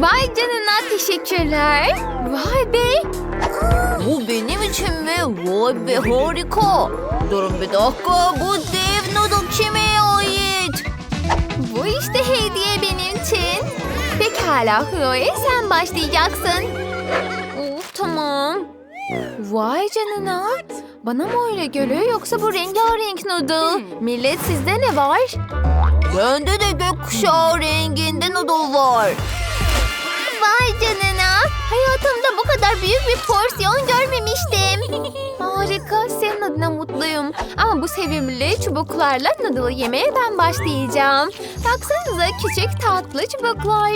Vay canına teşekkürler. Vay be. Bu benim için mi? Vay be harika. Durun bir dakika bu dev noodle kime ait? Bu işte hediye benim için. Pekala Chloe sen başlayacaksın. Of tamam. Vay canına. Bana mı öyle geliyor yoksa bu rengarenk noodle? Millet sizde ne var? Bende de gökkuşağı renginde noodle var. Vay canına. Hayatımda bu kadar büyük bir porsiyon görmemiştim. Harika. Senin adına mutluyum. Ama bu sevimli çubuklarla noodle yemeye ben başlayacağım. Baksanıza küçük tatlı çubuklar.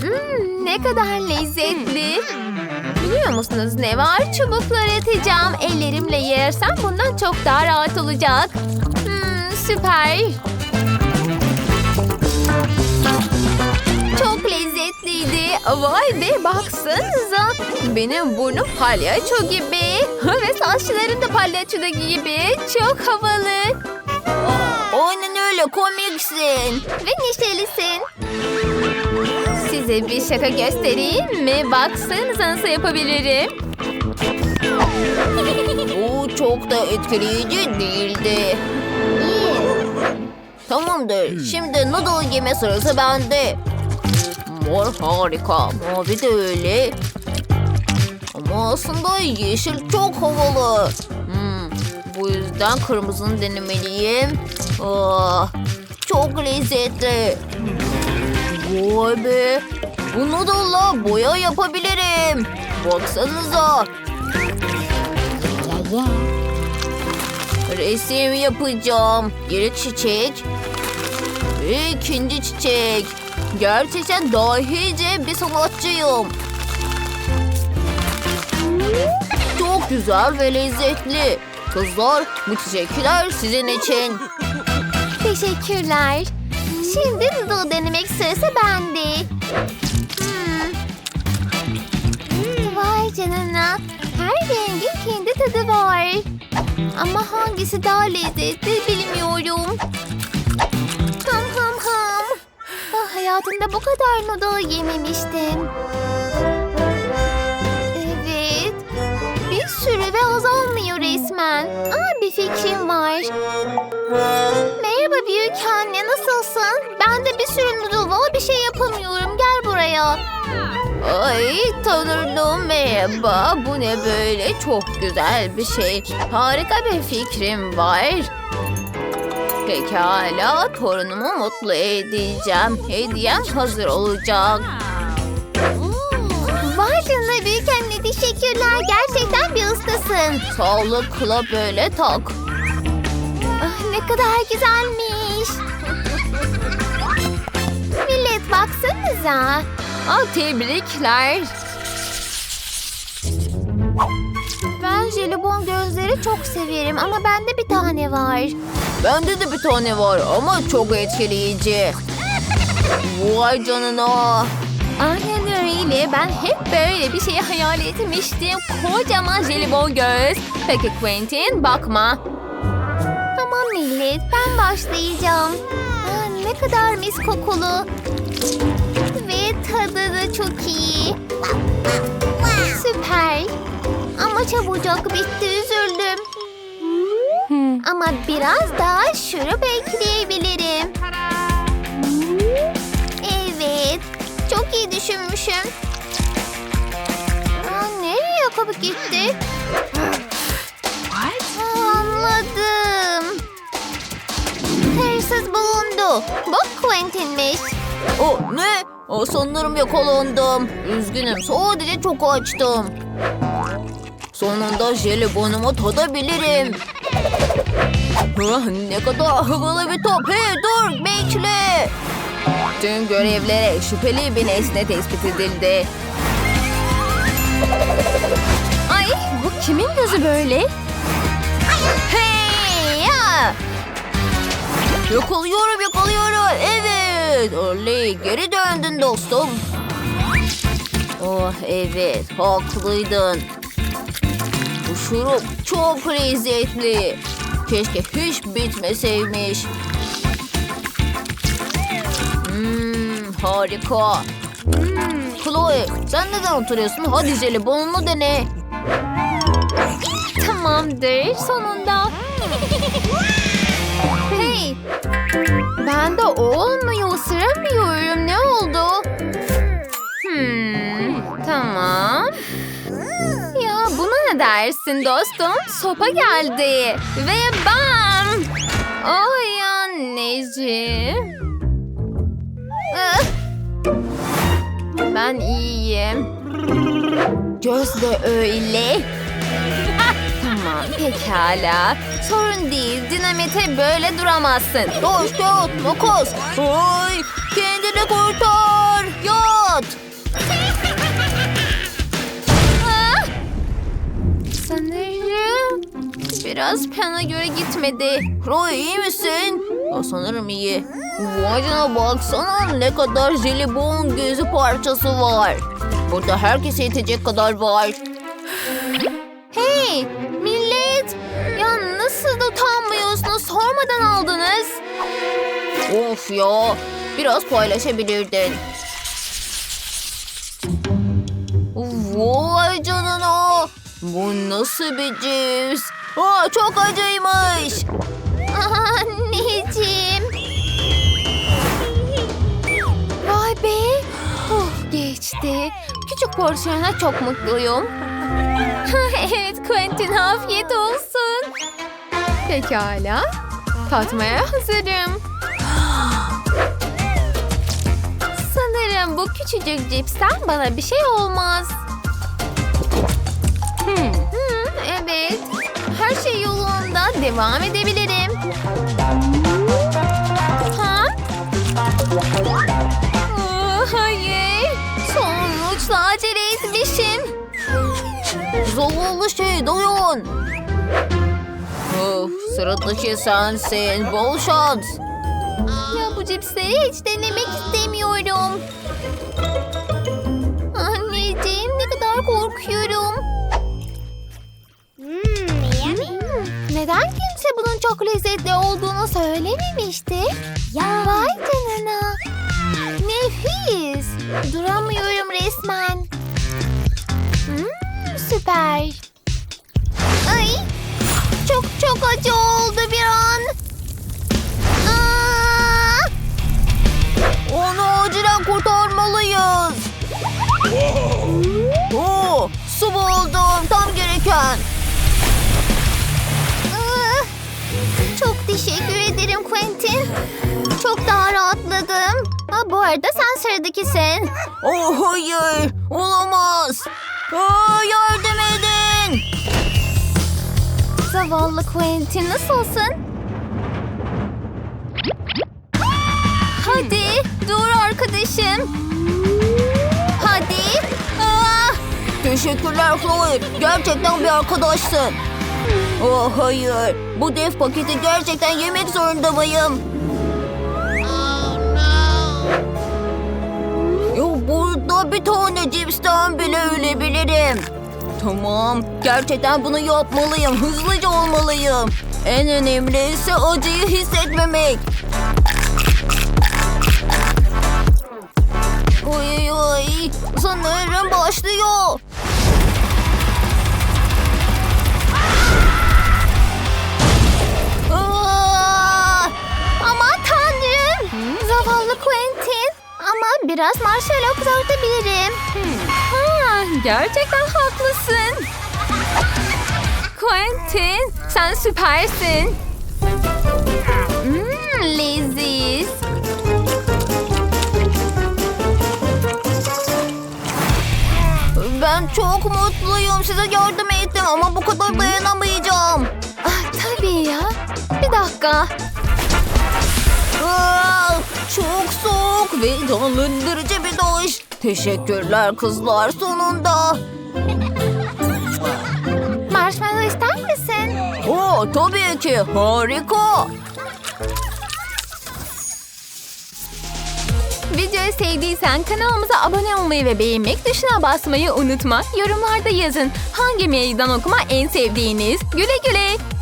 Hmm, ne kadar lezzetli. Biliyor musunuz ne var? Çubukları atacağım. Ellerimle yersem bundan çok daha rahat olacak. Hmm, süper. Çok lezzetliydi. Vay be baksanıza. Benim burnum palyaço gibi. Ve saçlarım da palyaço gibi. Çok havalı. Aynen öyle komiksin. Ve neşelisin. Size bir şaka göstereyim mi? Baksanıza nasıl yapabilirim. Bu çok da etkileyici değildi. Tamamdır. Şimdi noodle yeme sırası bende. Mor harika. Mavi de öyle. Ama aslında yeşil çok havalı. Hmm, bu yüzden kırmızını denemeliyim. Ah, çok lezzetli. Vay be. Bu noodle'la boya yapabilirim. Baksanıza. Resim yapacağım. Geri çiçek. Ve ikinci çiçek. Gerçekten dahice bir sanatçıyım. Çok güzel ve lezzetli. Kızlar bu çiçekler sizin için. Teşekkürler. Şimdi noodle denemek sırası bende. Hmm. Vay canına. Her rengin kendi tadı var. Ama hangisi daha lezzetli bilmiyorum. Hayatımda bu kadar noodle yememiştim. Evet. Bir sürü ve azalmıyor resmen. Aa, bir fikrim var. Merhaba büyük anne nasılsın? Ben de bir sürü noodle var bir şey yapamıyorum. Gel buraya. Ay tanrım merhaba. Bu ne böyle? Çok güzel bir şey. Harika bir fikrim var. Pekala torunumu mutlu edeceğim. Hediyem hazır olacak. Vay canına büyük anne teşekkürler. Gerçekten bir ustasın. Sağlıkla böyle tak. Ah, ne kadar güzelmiş. Millet baksanıza. Ah, tebrikler. Ben jelibon gözleri çok severim ama bende bir tane var. Bende de bir tane var ama çok etkileyici. Vay canına. Aynen öyle. Ben hep böyle bir şey hayal etmiştim. Kocaman jelibon göz. Peki Quentin bakma. Tamam millet ben başlayacağım. Aa, ne kadar mis kokulu. Ve tadı da çok iyi. Süper. Ama çabucak bitti üzüldüm. Ama biraz daha şurup ekleyebilirim. Evet. Çok iyi düşünmüşüm. Aa, nereye yakıp gitti? Aa, anladım. Hırsız bulundu. Bu Quentin'miş. O ne? O sanırım yakalandım. Üzgünüm sadece çok açtım. Sonunda jelibon'umu tadabilirim. Ah, ne kadar havalı bir top. Hey dur bekle. Tüm görevlere şüpheli bir nesne tespit edildi. Ay bu kimin gözü böyle? Hey ya! Yakalıyorum yakalıyorum. Evet. Oley geri döndün dostum. Oh evet haklıydın. Şurup çok lezzetli. Keşke hiç bitmeseymiş. Hmm, harika. Chloe sen neden oturuyorsun? Hadi jelibonunu dene. Tamamdır sonunda. hey. Ben de olmuyor ısıramıyorum. Ne oldu? Dersin dostum? Sopa geldi. Ve bam! Ay anneciğim. Ah! Ben iyiyim. Göz de öyle. Tamam pekala. Sorun değil. Dinamite böyle duramazsın. Taş, kağıt, makas. Ay, kendini kurtar. Biraz plana göre gitmedi. Chloe iyi misin? Ya, sanırım iyi. Canına baksana ne kadar jelibon gözü parçası var. Burada herkese yetecek kadar var. Hey millet! Ya nasıl da utanmıyorsunuz? Sormadan aldınız. Of ya biraz paylaşabilirdin. Vay canına. Bu nasıl bir cips? Aa, çok acıymış. Anneciğim. Vay be. Oh, geçti. Küçük porsiyona çok mutluyum. evet Quentin afiyet olsun. Pekala. Tatmaya hazırım. Sanırım bu küçücük cipsten bana bir şey olmaz. Devam edebilirim. Ha? Aa, hayır. Sonuçta acele etmişim. Zavallı şey dayan. Of sıra dışı sensin. Bol şans. Ya bu cipsleri hiç denemek istemiyorum. Kimse bunun çok lezzetli olduğunu söylememişti? Ya vay canına. Nefis. Duramıyorum resmen. Hmm, süper. Ay çok çok acı oldu bir an. Aa! Onu acilen kurtarmalıyız. Oo, su buldum tam gereken. Teşekkür ederim Quentin. Çok daha rahatladım. Ha, bu arada sen sıradakisin. Oh hayır olamaz. Aa, yardım edin. Zavallı Quentin nasılsın? Hadi dur arkadaşım. Hadi. Aa! Teşekkürler Chloe. Gerçekten bir arkadaşsın. Oh hayır. Bu dev paketi gerçekten yemek zorunda mıyım? Ya burada bir tane cipsten bile ölebilirim. Tamam. Gerçekten bunu yapmalıyım. Hızlıca olmalıyım. En önemlisi acıyı hissetmemek. Oy oy. Sanırım başlıyor. Quentin. Ama biraz marshmallow kızartabilirim. Ha, gerçekten haklısın. Quentin sen süpersin. Hmm, leziz. Ben çok mutluyum. Size yardım ettim ama bu kadar dayanamayacağım. Ah, tabii ya. Bir dakika. Aa, çok soğuk ve canlandırıcı bir duş. Teşekkürler kızlar sonunda. Marshmallow ister misin? Oo, tabii ki harika. Videoyu sevdiysen kanalımıza abone olmayı ve beğenmek tuşuna basmayı unutma. Yorumlarda yazın hangi meydan okuma en sevdiğiniz. Güle güle.